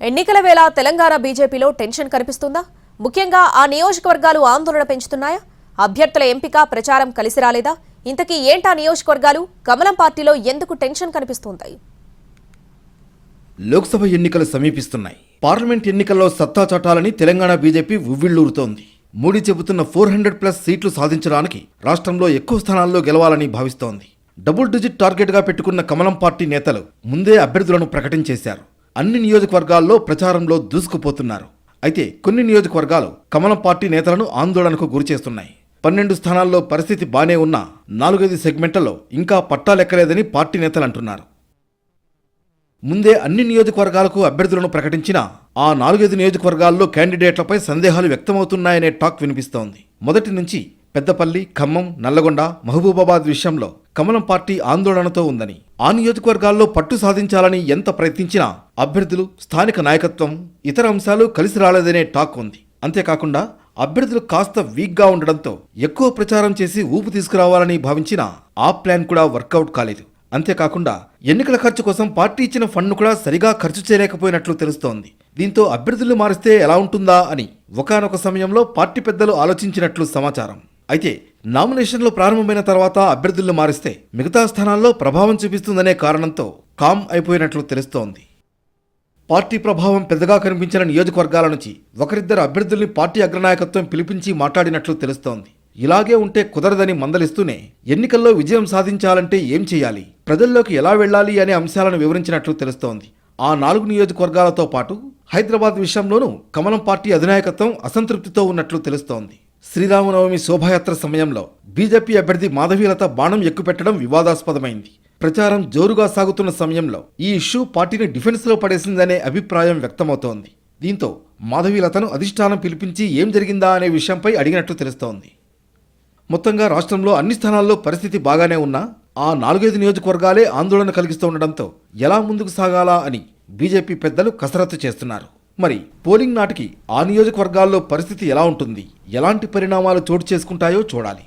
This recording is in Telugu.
ఎన్నికల వేళ తెలంగాణ బీజేపీలో టెన్షన్ కనిపిస్తుందా? ముఖ్యంగా ఆ నియోజకవర్గాలు ఆందోళన పెంచుతున్నాయా? అభ్యర్థుల ఎంపిక ప్రచారం కలిసి రాలేదా? ఇంతకీ ఏంటా నియోజకవర్గాలు? కమలం పార్టీలో ఎందుకు టెన్షన్ కనిపిస్తుంది లోక్సభ ఎన్నికలు సమీపిస్తున్నాయి. పార్లమెంట్ ఎన్నికల్లో సత్తా చాటాలని తెలంగాణ బీజేపీ ఉవ్విళ్ళూరుతోంది మోడీ చెబుతున్న ఫోర్ హండ్రెడ్ ప్లస్ సీట్లు సాధించడానికి రాష్ట్రంలో ఎక్కువ స్థానాల్లో గెలవాలని భావిస్తోంది. డబుల్ డిజిట్ టార్గెట్గా పెట్టుకున్న కమలం పార్టీ నేతలు ముందే అభ్యర్థులను ప్రకటించేశారు అన్ని నియోజకవర్గాల్లో ప్రచారంలో దూసుకుపోతున్నారు. అయితే కొన్ని నియోజకవర్గాలు కమలం పార్టీ నేతలను ఆందోళనకు గురిచేస్తున్నాయి పన్నెండు స్థానాల్లో పరిస్థితి బానే ఉన్నా నాలుగైదు సెగ్మెంట్లలో ఇంకా పట్టాలెక్కలేదని పార్టీ నేతలు అంటున్నారు. ముందే అన్ని నియోజకవర్గాలకు అభ్యర్థులను ప్రకటించిన ఆ నాలుగైదు నియోజకవర్గాల్లో క్యాండిడేట్లపై సందేహాలు వ్యక్తమవుతున్నాయనే టాక్ వినిపిస్తోంది. మొదటి నుంచి పెద్దపల్లి ఖమ్మం నల్లగొండ మహబూబాబాద్ విషయంలో కమలం పార్టీ ఆందోళనతో ఉందని ఆ నియోజకవర్గాల్లో పట్టు సాధించాలని ఎంత ప్రయత్నించినా అభ్యర్థులు స్థానిక నాయకత్వం ఇతర అంశాలు కలిసి రాలేదనే టాక్ ఉంది. అంతేకాకుండా అభ్యర్థులు కాస్త వీక్గా ఉండడంతో ఎక్కువ ప్రచారం చేసి ఊపు తీసుకురావాలని భావించిన ఆ ప్లాన్ కూడా వర్కౌట్ కాలేదు. అంతేకాకుండా ఎన్నికల ఖర్చు కోసం పార్టీ ఇచ్చిన ఫండ్ను కూడా సరిగా ఖర్చు చేయలేకపోయినట్లు తెలుస్తోంది. దీంతో అభ్యర్థులు మారిస్తే ఎలా ఉంటుందా అని ఒకానొక సమయంలో పార్టీ పెద్దలు ఆలోచించినట్లు సమాచారం. అయితే నామినేషన్లు ప్రారంభమైన తర్వాత అభ్యర్థులను మారిస్తే మిగతా స్థానాల్లో ప్రభావం చూపిస్తుందనే కారణంతో కామ్ అయిపోయినట్లు తెలుస్తోంది. పార్టీ ప్రభావం పెద్దగా కనిపించిన నియోజకవర్గాల నుంచి ఒకరిద్దరు అభ్యర్థుల్ని పార్టీ అగ్రనాయకత్వం పిలిపించి మాట్లాడినట్లు తెలుస్తోంది. ఇలాగే ఉంటే కుదరదని మందలిస్తూనే ఎన్నికల్లో విజయం సాధించాలంటే ఏం చేయాలి? ప్రజల్లోకి ఎలా వెళ్ళాలి అనే అంశాలను వివరించినట్లు తెలుస్తోంది. ఆ నాలుగు నియోజకవర్గాలతో పాటు హైదరాబాద్ విషయంలోనూ కమలం పార్టీ అధినాయకత్వం అసంతృప్తితో ఉన్నట్లు తెలుస్తోంది. శ్రీరామనవమి శోభాయాత్ర సమయంలో బీజేపీ అభ్యర్థి మాధవీలత బాణం ఎక్కుపెట్టడం వివాదాస్పదమైంది. ప్రచారం జోరుగా సాగుతున్న సమయంలో ఈ ఇష్యూ పార్టీని డిఫెన్స్లో పడేసిందనే అభిప్రాయం వ్యక్తమవుతోంది. దీంతో మాధవీలతను అధిష్టానం పిలిపించి ఏం జరిగిందా అనే విషయంపై అడిగినట్లు తెలుస్తోంది. మొత్తంగా రాష్ట్రంలో అన్ని స్థానాల్లో పరిస్థితి బాగానే ఉన్నా ఆ నాలుగైదు నియోజకవర్గాలే ఆందోళన కలిగిస్తూ ఉండడంతో ఎలా ముందుకు సాగాలా అని బీజేపీ పెద్దలు కసరత్తు చేస్తున్నారు. మరి పోలింగ్ నాటికి ఆ నియోజకవర్గాల్లో పరిస్థితి ఎలా ఉంటుంది? ఎలాంటి పరిణామాలు చోటు చేసుకుంటాయో చూడాలి.